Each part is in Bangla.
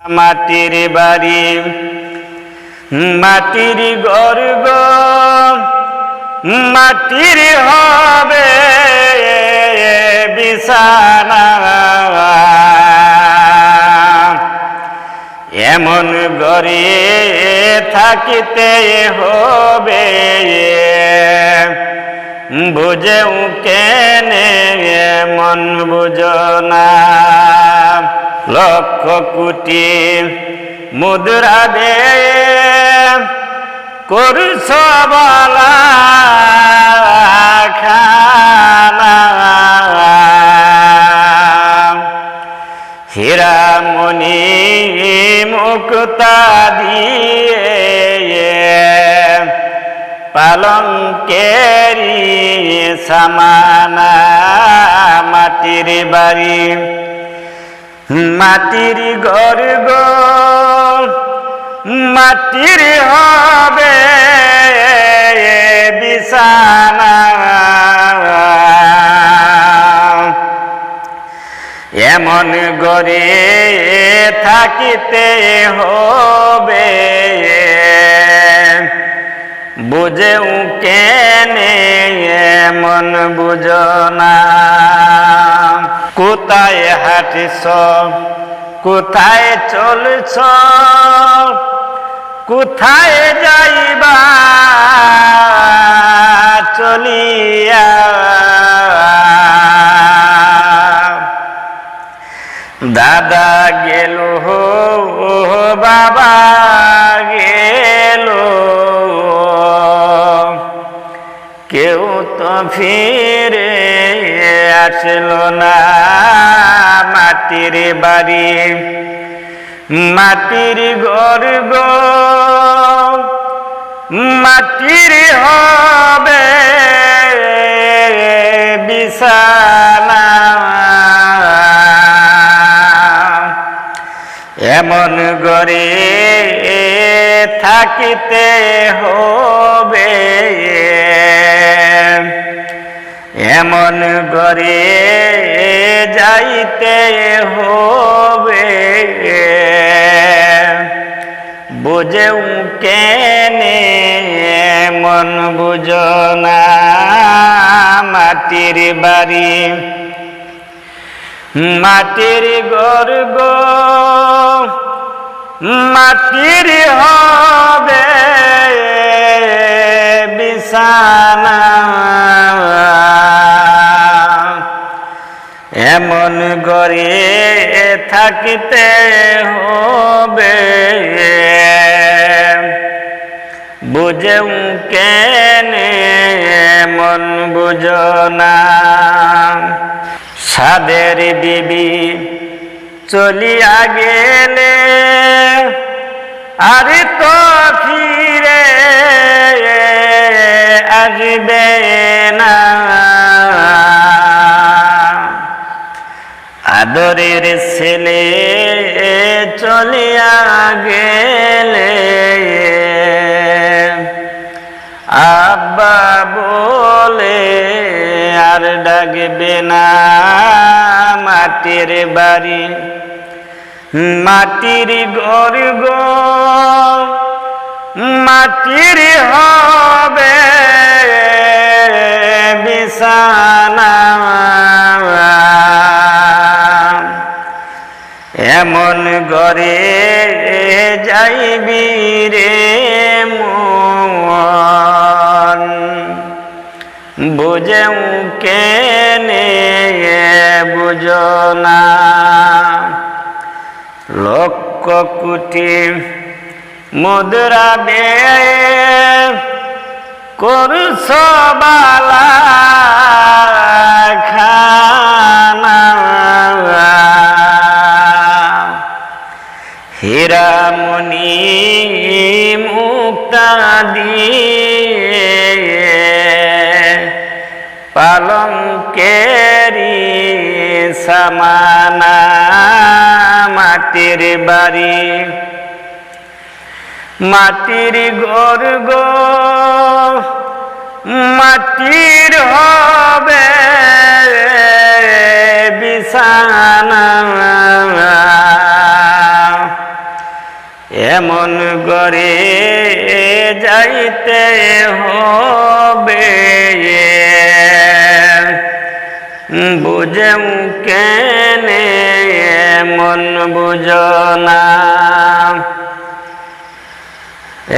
মাটির বাড়ি, মাটির গর্গ মাটির হবে বিছানা। এমন গরে থাকিতে হবে, বুঝেও কেনে মন বুঝনা লক্ষ কোটি মুদ্রা দে খানা হীরামণি মুক্তা দিয়ে পালঙ্কেরি সমানা মাটির বাড়ি। মাটির গর্গ মাটির হবে বিছানা। এমন গরে থাকিতে হবে। বুঝেও কেনে এমন বুঝনা। কোথায় হাঁটিস কোথায় চলছ? কোথায় যাইবা? চলিয়া। দাদা গেল হো বাবা গেল। কেউ তো ফিরে আসলো না মাটির বাড়ি। মাটির গর্গ মাটির হবে বিছানা। এমন গরে থাকিতে হবে। এমন গরে যাইতে হবে। বুঝেও কেনে মন বুঝনা মাটির বাড়ি। মাটির গর্গ মাটির হবে। গরে থাকিতে হবে। বুঝেও কেনে, মন বুঝনা সাদের বিবি চলিয়া গেলে, আরে তো ফিরে আসবে না। আদরের ছেলে চলিয়া গেলে। আব্বা বলে, আর ডাকবে না মাটির বাড়ি। মাটির গর্গ, মাটির হবে বিছানা। এমন গরে যাইবি রে মন। বুঝেও কেনে বুঝনা লক্ষ কোটি মুদ্রা দে করছ বালা। দিয়ে পালঙ্কেরি সমানা মাটির বাড়ি। মাটির গর্গ মাটির হবে বিছানা। এমন করে যাইতে হবে। বুঝেম কেনে মন বুঝনা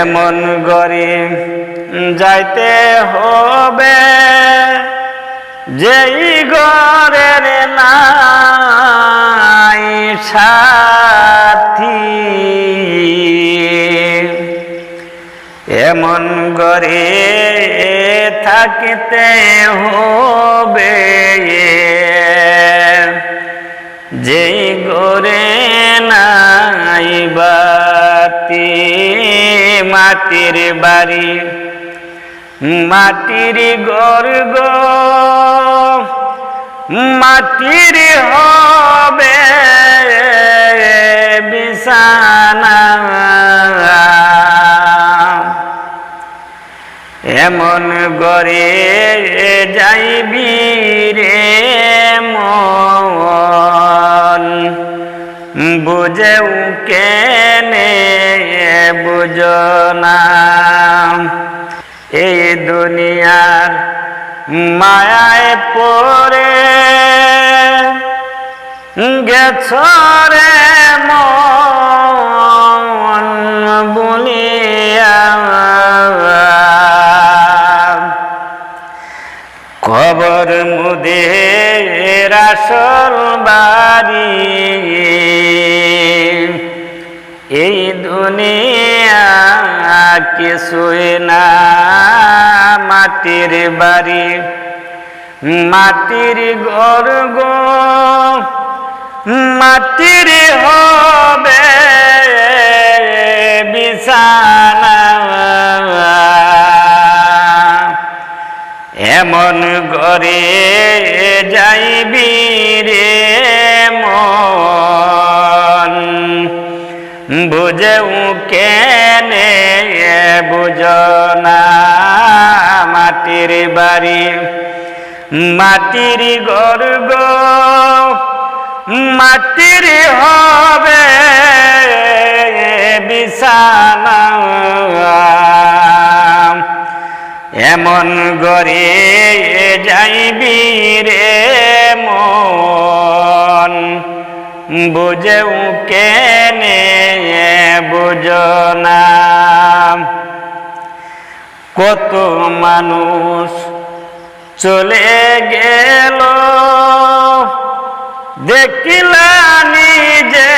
এমন গরি যাইতে হবে। যেই গরের সাথী এমন গরে থাকিতে হবে। যেই গরে নাই বাতি মাটির বাড়ি মাটির গর্গ মাটির হবে। গরে যাইবি রে মন। বুঝেও কেনে বুঝনা। এই দুনিয়ার মায়ায় পড়ে গেছরে মন। খবর মুদের আসল বাড়ি। এই দুনিয়া কিছুই না, মাটির বাড়ি। মাটির গর্গ মাটির হবে বিছানা। এমন গরে যাইবি রে মন? বুঝেও কেনে বুঝনা মাটির বাড়ি। মাটির গর্গ, মাটির হবে বিছানা। এমন গরে যাইবি রে মন। বুঝেও কেনে বুঝনা কত মানুষ চলে গেল। দেখিলা নিজে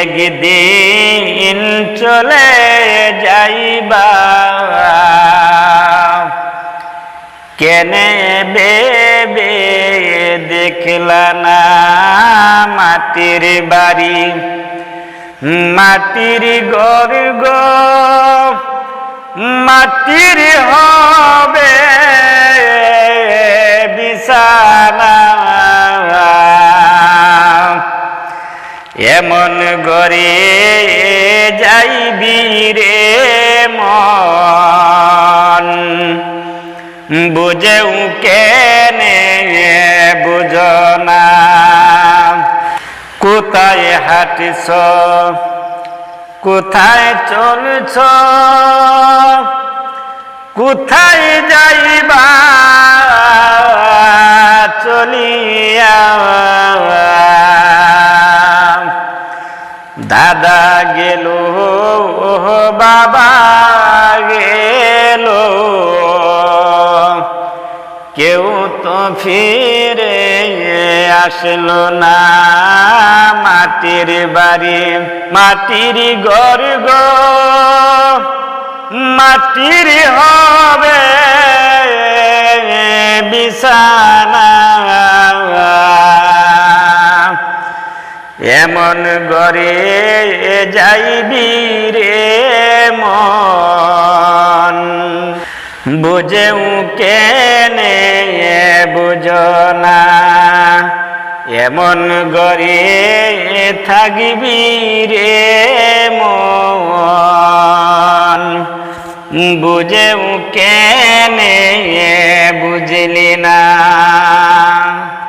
একদিন চলে যাইবা। কেনে বেবে দেখলা না মাটির বাড়ি? মাটির গর্গ মাটির হবে এমন গরে যাইবি রে মন? বুঝেও কেনে বুঝনা কোথায় হাঁটিস কোথায় চলছ? কোথায় যাইবা? চলিয়া দাদা গেল, বাবা গেল। কেউ তো ফিরে আসলো না মাটির বাড়ি, মাটির গর্গ। মাটির হবে বিছানা এমন গরে যাইবি রে মন? বুঝেও কেনে বুঝনা এমন গরে থাকবি রে মন? বুঝেও কেনে বুঝ বুঝলি না।